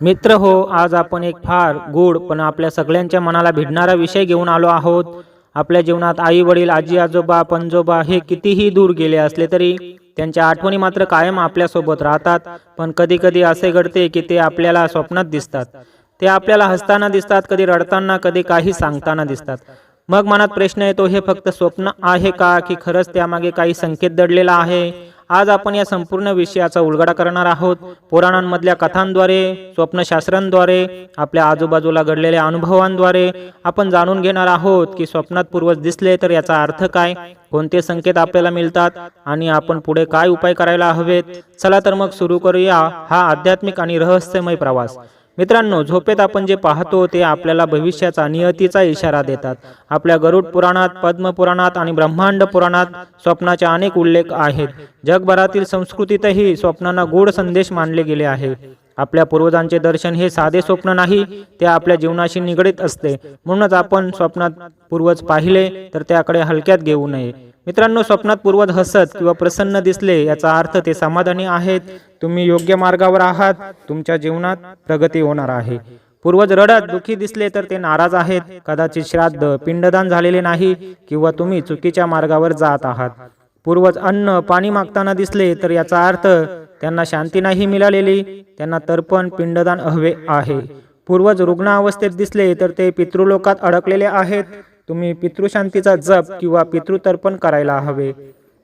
मित्र हो आज आपण एक फार गोड पण आपल्या सगळ्यांच्या मनाला भिडणारा विषय घेऊन आलो आहोत. आपल्या जीवनात आई वडील आजी आजोबा पणजोबा हे कितीही दूर गेले असले तरी त्यांच्या आठवणी मात्र कायम आपल्यासोबत राहतात पण कधी कधी असे घडते की ते आपल्याला स्वप्नात दिसतात. ते आपल्याला हसताना दिसतात कधी रडताना कधी काही सांगताना दिसतात. मग मनात प्रश्न येतो हे फक्त स्वप्न आहे का की खरंच त्यामागे काही संकेत दडलेला आहे? आज आपण या संपूर्ण विषयाचा उलगडा करणार आहोत. पुराणांमधल्या कथांद्वारे स्वप्नशास्त्रांद्वारे आपल्या आजूबाजूला घडलेल्या अनुभवांद्वारे आपण जाणून घेणार आहोत की स्वप्नात पूर्वज दिसले तर याचा अर्थ काय कोणते संकेत आपल्याला मिळतात आणि आपण पुढे काय उपाय करायला हवेत. चला तर मग सुरू करूया हा आध्यात्मिक आणि रहस्यमय प्रवास. मित्रांनो झोपेत आपण जे पाहतो ते आपल्याला भविष्याचा नियतीचा इशारा देतात. आपल्या गरुड पुराणात पद्मपुराणात आणि ब्रह्मांड पुराणात स्वप्नाचे अनेक उल्लेख आहेत. जगभरातील संस्कृतीतही स्वप्नांना गूढ संदेश मानले गेले आहे. आपल्या पूर्वजांचे दर्शन हे साधे स्वप्न नाही ते आपल्या जीवनाशी निगडीत असते. म्हणूनच आपण स्वप्नात पूर्वज पाहिले तर त्याकडे हलक्यात घेऊ नये. मित्रांनो स्वप्नात पूर्वज हसत किंवा प्रसन्न दिसले याचा अर्थ ते समाधानी आहेत. तुम्ही योग्य मार्गावर आहात. तुमच्या जीवनात प्रगती होणार आहे. पूर्वज रडत दुःखी दिसले तर ते नाराज आहेत. कदाचित श्राद्ध पिंडदान झालेले नाही किंवा तुम्ही चुकीच्या मार्गावर जात आहात. पूर्वज अन्न पाणी मागताना दिसले तर याचा अर्थ त्यांना शांती नाही मिळालेली. त्यांना तर्पण पिंडदान हवे आहे. पूर्वज रुग्ण अवस्थेत दिसले तर ते पितृलोकात अडकलेले आहेत. तुम्ही पितृशांतीचा जप किंवा पितृतर्पण करायला हवे.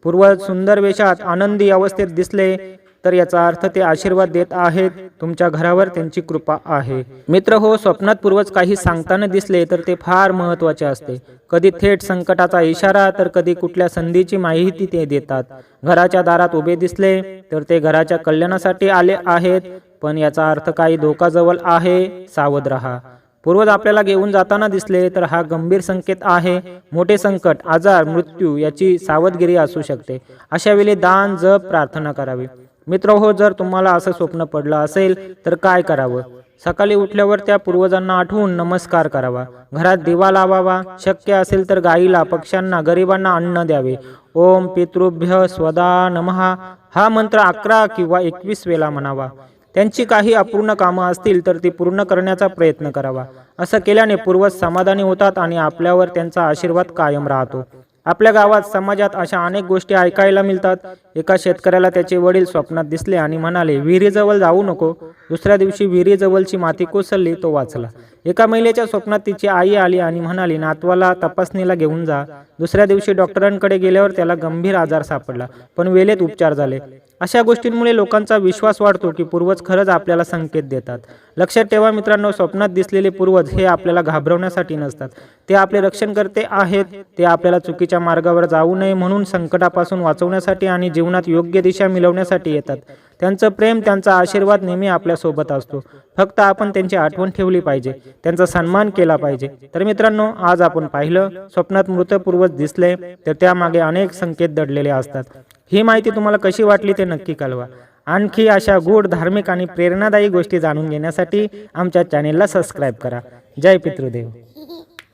पूर्वज सुंदर वेशात आनंदी अवस्थेत दिसले तर याचा अर्थ ते आशीर्वाद देत आहेत. तुमच्या घरावर त्यांची कृपा आहे. मित्र हो स्वप्नात पूर्वज काही सांगताना दिसले तर ते फार महत्त्वाचे असते. कधी थेट संकटाचा इशारा तर कधी कुठल्या संधीची माहिती ते देतात. घराच्या दारात उभे दिसले तर ते घराच्या कल्याणासाठी आले आहेत. पण याचा अर्थ काही धोका जवळ आहे सावध रहा. पूर्वज आपल्याला घेऊन जाताना दिसले तर हा गंभीर संकेत आहे. मोठे संकट आजार मृत्यू याची सावधगिरी असू शकते. अशा वेळी दान जप प्रार्थना करावी. मित्र हो जर तुम्हाला असं स्वप्न पडलं असेल तर काय करावं? सकाळी उठल्यावर त्या पूर्वजांना आठवून नमस्कार करावा. घरात दिवा लावावा. शक्य असेल तर गाईला पक्ष्यांना गरिबांना अन्न द्यावे. ओम पितृभ्य स्वदा नमहा हा मंत्र अकरा किंवा एकवीस वेळा म्हणावा. त्यांची काही अपूर्ण कामं असतील तर ती पूर्ण करण्याचा प्रयत्न करावा. असं केल्याने पूर्वज समाधानी होतात आणि आपल्यावर त्यांचा आशीर्वाद कायम राहतो. आपल्या गावात समाजात अशा अनेक गोष्टी ऐकायला मिळतात. एका शेतकऱ्याला त्याचे वडील स्वप्नात दिसले आणि म्हणाले विहिरीजवळ जाऊ नको. दुसऱ्या दिवशी विहिरीजवळची माती कोसळली तो वाचला. एका महिलेच्या स्वप्नात तिची आई आली आणि म्हणाली नातवाला तपासणीला घेऊन जा. दुसऱ्या दिवशी डॉक्टरांकडे गेल्यावर त्याला गंभीर आजार सापडला. पण वेळेत उपचार झाले. अशा गोष्टींमुळे लोकांचा विश्वास वाढतो की पूर्वज खरंच आपल्याला संकेत देतात. लक्षात ठेवा मित्रांनो स्वप्नात दिसलेले पूर्वज हे आपल्याला घाबरवण्यासाठी नसतात. ते आपले रक्षणकर्ते आहेत. ते आपल्याला चुकीच्या मार्गावर जाऊ नये म्हणून संकटापासून वाचवण्यासाठी आणि जीवनात योग्य दिशा मिळवण्यासाठी येतात. त्यांचं प्रेम त्यांचा आशीर्वाद नेहमी आपल्यासोबत असतो. फक्त आपण त्यांची आठवण ठेवली पाहिजे. त्यांचा सन्मान केला पाहिजे. तर मित्रांनो आज आपण पाहिलं स्वप्नात मृत पूर्वज दिसले तर त्यामागे अनेक संकेत दडलेले असतात. ही माहिती तुम्हाला कशी वाटली ते नक्की कळवा. आणखी अशा गूढ धार्मिक आणि प्रेरणादायी गोष्टी जाणून घेण्यासाठी आमच्या चॅनेलला सबस्क्राईब करा. जय पितृदेव.